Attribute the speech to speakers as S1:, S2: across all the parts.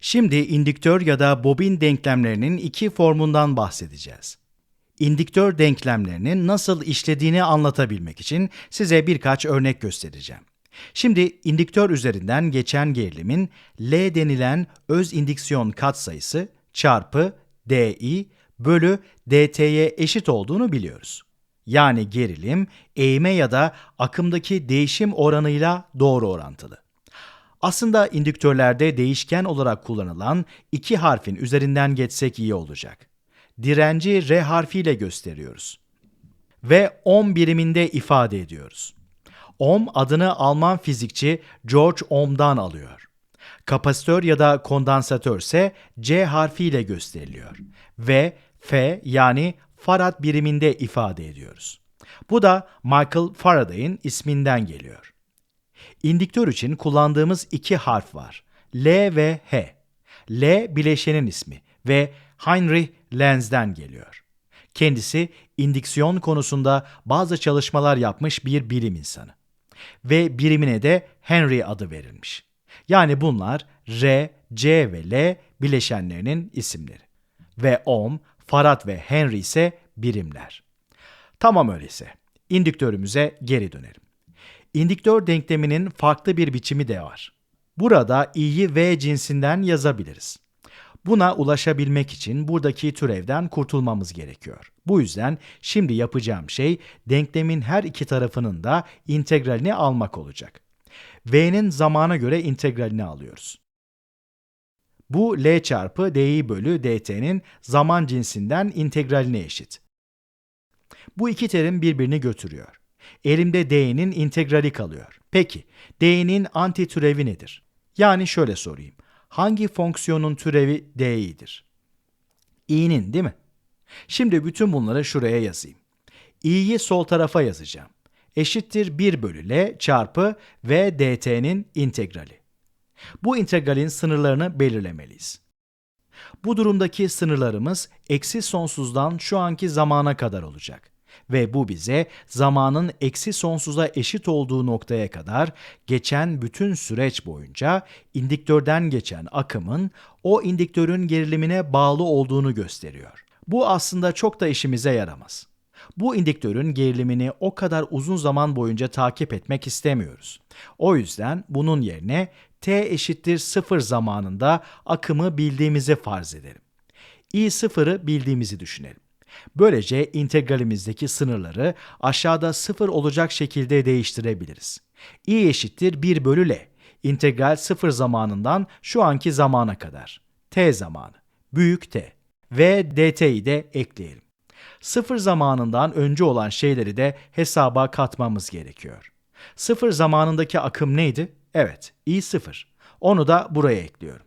S1: Şimdi indüktör ya da bobin denklemlerinin iki formundan bahsedeceğiz. İndüktör denklemlerinin nasıl işlediğini anlatabilmek için size birkaç örnek göstereceğim. Şimdi indüktör üzerinden geçen gerilimin L denilen öz indüksiyon katsayısı çarpı dI bölü dt'ye eşit olduğunu biliyoruz. Yani gerilim eğime ya da akımdaki değişim oranıyla doğru orantılı. Aslında indüktörlerde değişken olarak kullanılan iki harfin üzerinden geçsek iyi olacak. Direnci R harfiyle gösteriyoruz. Ve ohm biriminde ifade ediyoruz. Ohm adını Alman fizikçi George Ohm'dan alıyor. Kapasitör ya da kondansatör ise C harfiyle gösteriliyor. Ve F yani Farad biriminde ifade ediyoruz. Bu da Michael Faraday'ın isminden geliyor. İndüktör için kullandığımız iki harf var. L ve H. L bileşenin ismi ve Heinrich Lenz'den geliyor. Kendisi indüksiyon konusunda bazı çalışmalar yapmış bir bilim insanı. Ve birimine de Henry adı verilmiş. Yani bunlar R, C ve L bileşenlerinin isimleri. Ve Ohm, Farad ve Henry ise birimler. Tamam öyleyse. İndüktörümüze geri dönelim. İndüktör denkleminin farklı bir biçimi de var. Burada i'yi V cinsinden yazabiliriz. Buna ulaşabilmek için buradaki türevden kurtulmamız gerekiyor. Bu yüzden şimdi yapacağım şey denklemin her iki tarafının da integralini almak olacak. V'nin zamana göre integralini alıyoruz. Bu L çarpı dI bölü dt'nin zaman cinsinden integraline eşit. Bu iki terim birbirini götürüyor. Elimde d'nin integrali kalıyor. Peki, d'nin anti türevi nedir? Yani şöyle sorayım. Hangi fonksiyonun türevi d'i'dir? i'nin değil mi? Şimdi bütün bunları şuraya yazayım. i'yi sol tarafa yazacağım. Eşittir 1 bölü l çarpı v dt'nin integrali. Bu integralin sınırlarını belirlemeliyiz. Bu durumdaki sınırlarımız eksi sonsuzdan şu anki zamana kadar olacak. Ve bu bize zamanın eksi sonsuza eşit olduğu noktaya kadar geçen bütün süreç boyunca indüktörden geçen akımın o indüktörün gerilimine bağlı olduğunu gösteriyor. Bu aslında çok da işimize yaramaz. Bu indüktörün gerilimini o kadar uzun zaman boyunca takip etmek istemiyoruz. O yüzden bunun yerine t eşittir 0 zamanında akımı bildiğimizi farz edelim. i sıfırı bildiğimizi düşünelim. Böylece integralimizdeki sınırları aşağıda 0 olacak şekilde değiştirebiliriz. i eşittir 1 bölü l. İntegral 0 zamanından şu anki zamana kadar. t zamanı. Büyük t. Ve dt'yi de ekleyelim. 0 zamanından önce olan şeyleri de hesaba katmamız gerekiyor. 0 zamanındaki akım neydi? Evet, i 0. Onu da buraya ekliyorum.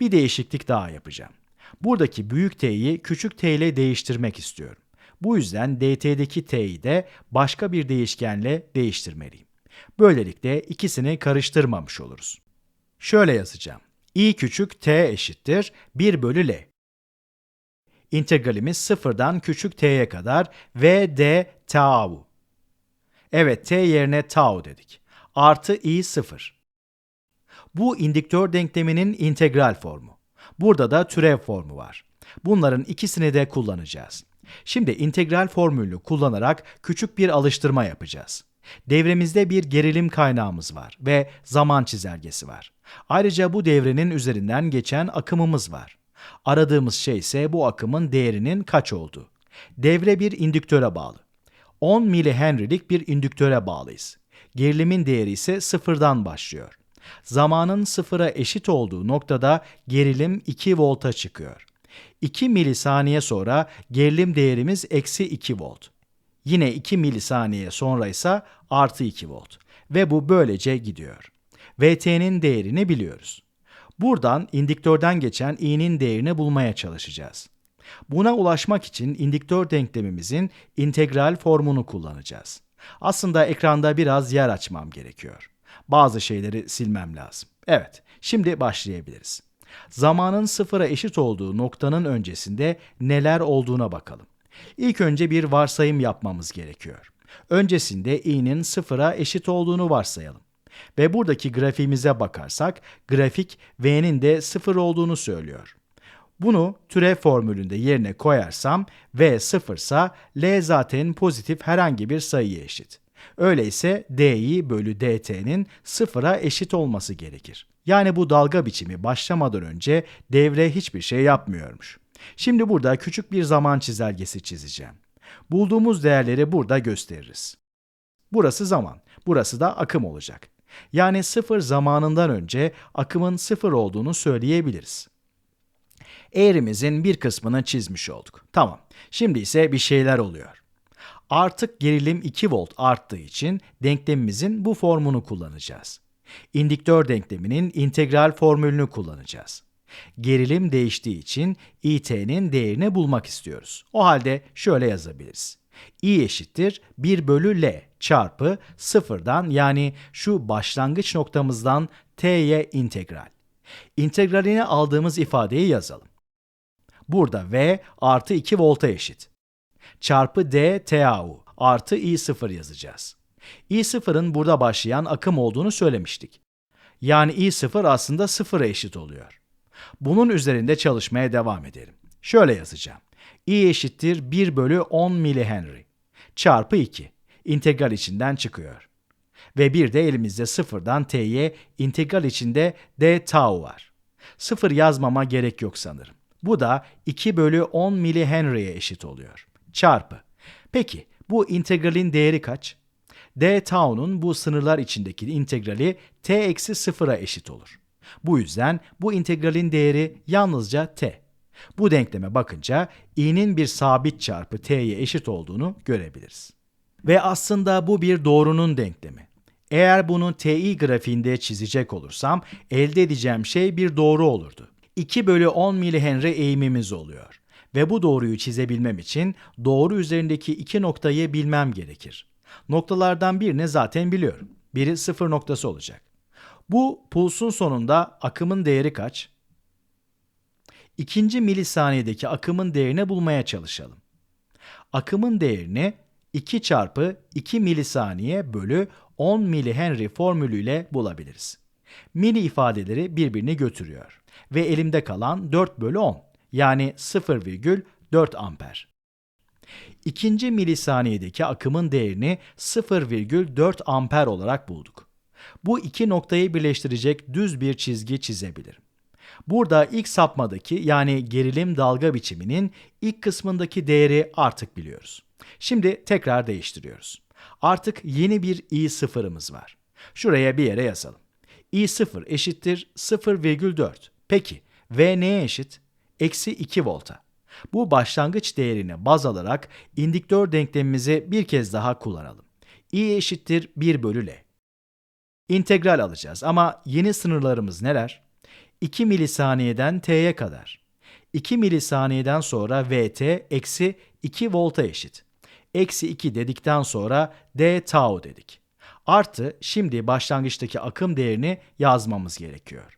S1: Bir değişiklik daha yapacağım. Buradaki büyük t'yi küçük t ile değiştirmek istiyorum. Bu yüzden dt'deki t'yi de başka bir değişkenle değiştirmeliyim. Böylelikle ikisini karıştırmamış oluruz. Şöyle yazacağım. i küçük t eşittir 1 bölü l. İntegralimiz sıfırdan küçük t'ye kadar v d tau. Evet t yerine tau dedik. Artı i sıfır. Bu indüktör denkleminin integral formu. Burada da türev formu var. Bunların ikisini de kullanacağız. Şimdi integral formülünü kullanarak küçük bir alıştırma yapacağız. Devremizde bir gerilim kaynağımız var ve zaman çizelgesi var. Ayrıca bu devrenin üzerinden geçen akımımız var. Aradığımız şey ise bu akımın değerinin kaç olduğu. Devre bir indüktöre bağlı. 10 milihenry'lik bir indüktöre bağlıyız. Gerilimin değeri ise sıfırdan başlıyor. Zamanın sıfıra eşit olduğu noktada gerilim 2 volta çıkıyor. 2 milisaniye sonra gerilim değerimiz eksi 2 volt. Yine 2 milisaniye sonra ise artı 2 volt. Ve bu böylece gidiyor. VT'nin değerini biliyoruz. Buradan indüktörden geçen i'nin değerini bulmaya çalışacağız. Buna ulaşmak için indüktör denklemimizin integral formunu kullanacağız. Aslında ekranda biraz yer açmam gerekiyor. Bazı şeyleri silmem lazım. Evet, şimdi başlayabiliriz. Zamanın sıfıra eşit olduğu noktanın öncesinde neler olduğuna bakalım. İlk önce bir varsayım yapmamız gerekiyor. Öncesinde i'nin sıfıra eşit olduğunu varsayalım. Ve buradaki grafiğimize bakarsak grafik V'nin de 0 olduğunu söylüyor. Bunu türev formülünde yerine koyarsam V 0 ise L zaten pozitif herhangi bir sayıya eşit. Öyleyse di bölü dt'nin sıfıra eşit olması gerekir. Yani bu dalga biçimi başlamadan önce devre hiçbir şey yapmıyormuş. Şimdi burada küçük bir zaman çizelgesi çizeceğim. Bulduğumuz değerleri burada gösteririz. Burası zaman, burası da akım olacak. Yani sıfır zamanından önce akımın sıfır olduğunu söyleyebiliriz. Eğrimizin bir kısmını çizmiş olduk. Tamam, şimdi ise bir şeyler oluyor. Artık gerilim 2 volt arttığı için denklemimizin bu formunu kullanacağız. İndiktör denkleminin integral formülünü kullanacağız. Gerilim değiştiği için IT'nin değerini bulmak istiyoruz. O halde şöyle yazabiliriz. I eşittir 1 bölü L çarpı sıfırdan yani şu başlangıç noktamızdan T'ye integral. İntegralini aldığımız ifadeyi yazalım. Burada V artı 2 volta eşit. Çarpı D TAU artı I0 yazacağız. I0'ın burada başlayan akım olduğunu söylemiştik. Yani I0 aslında sıfıra eşit oluyor. Bunun üzerinde çalışmaya devam edelim. Şöyle yazacağım. I eşittir 1 bölü 10 milihenry çarpı 2. İntegral içinden çıkıyor. Ve bir de elimizde sıfırdan t'ye integral içinde d tau var. Sıfır yazmama gerek yok sanırım. Bu da 2 bölü 10 milihenry'e eşit oluyor. Çarpı. Peki bu integralin değeri kaç? d tau'nun bu sınırlar içindeki integrali t eksi sıfıra eşit olur. Bu yüzden bu integralin değeri yalnızca t. Bu denkleme bakınca i'nin bir sabit çarpı t'ye eşit olduğunu görebiliriz. Ve aslında bu bir doğrunun denklemi. Eğer bunu TI grafiğinde çizecek olursam elde edeceğim şey bir doğru olurdu. 2 bölü 10 milihenry eğimimiz oluyor. Ve bu doğruyu çizebilmem için doğru üzerindeki iki noktayı bilmem gerekir. Noktalardan birini zaten biliyorum. Biri sıfır noktası olacak. Bu pulsun sonunda akımın değeri kaç? İkinci milisaniyedeki akımın değerini bulmaya çalışalım. Akımın değerini 2 çarpı 2 milisaniye bölü 10 milihenry formülüyle bulabiliriz. Mili ifadeleri birbirini götürüyor ve elimde kalan 4 bölü 10 yani 0,4 amper. İkinci milisaniyedeki akımın değerini 0,4 amper olarak bulduk. Bu iki noktayı birleştirecek düz bir çizgi çizebilirim. Burada ilk sapmadaki yani gerilim dalga biçiminin ilk kısmındaki değeri artık biliyoruz. Şimdi tekrar değiştiriyoruz. Artık yeni bir i sıfırımız var. Şuraya bir yere yazalım. i sıfır eşittir 0,4. Peki v neye eşit? Eksi 2 volta. Bu başlangıç değerini baz alarak indiktör denklemimizi bir kez daha kullanalım. i eşittir 1 bölü l. İntegral alacağız ama yeni sınırlarımız neler? 2 milisaniyeden t'ye kadar. 2 milisaniyeden sonra vt eksi 2 volta eşit. Eksi 2 dedikten sonra d tau dedik. Artı şimdi başlangıçtaki akım değerini yazmamız gerekiyor.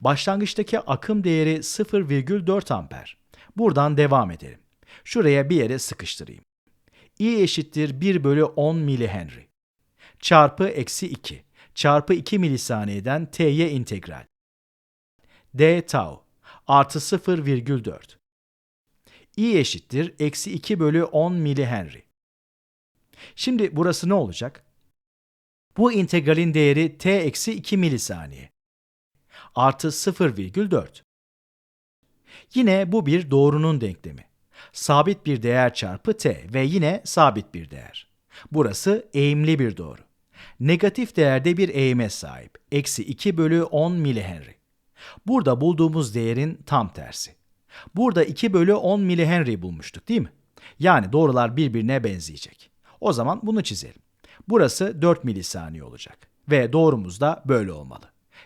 S1: Başlangıçtaki akım değeri 0,4 amper. Buradan devam edelim. Şuraya bir yere sıkıştırayım. I eşittir 1 bölü 10 milihenry. Çarpı eksi 2. Çarpı 2 milisaniyeden t'ye integral. d tau artı 0,4. I eşittir eksi 2 bölü 10 milihenry. Şimdi burası ne olacak? Bu integralin değeri t eksi 2 milisaniye. Artı 0,4. Yine bu bir doğrunun denklemi. Sabit bir değer çarpı t ve yine sabit bir değer. Burası eğimli bir doğru. Negatif değerde bir eğime sahip. Eksi 2 bölü 10 milihenry. Burada bulduğumuz değerin tam tersi. Burada 2 bölü 10 milihenry bulmuştuk değil mi? Yani doğrular birbirine benzeyecek. O zaman bunu çizelim. Burası 4 milisaniye olacak ve doğrumuz da böyle olmalı.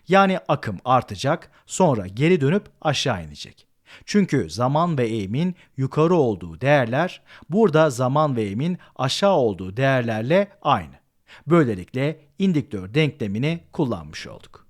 S1: Yani akım artacak, sonra geri dönüp aşağı inecek. Çünkü zaman ve eğimin yukarı olduğu değerler burada zaman ve eğimin aşağı olduğu değerlerle aynı. Böylelikle indiktör denklemini kullanmış olduk.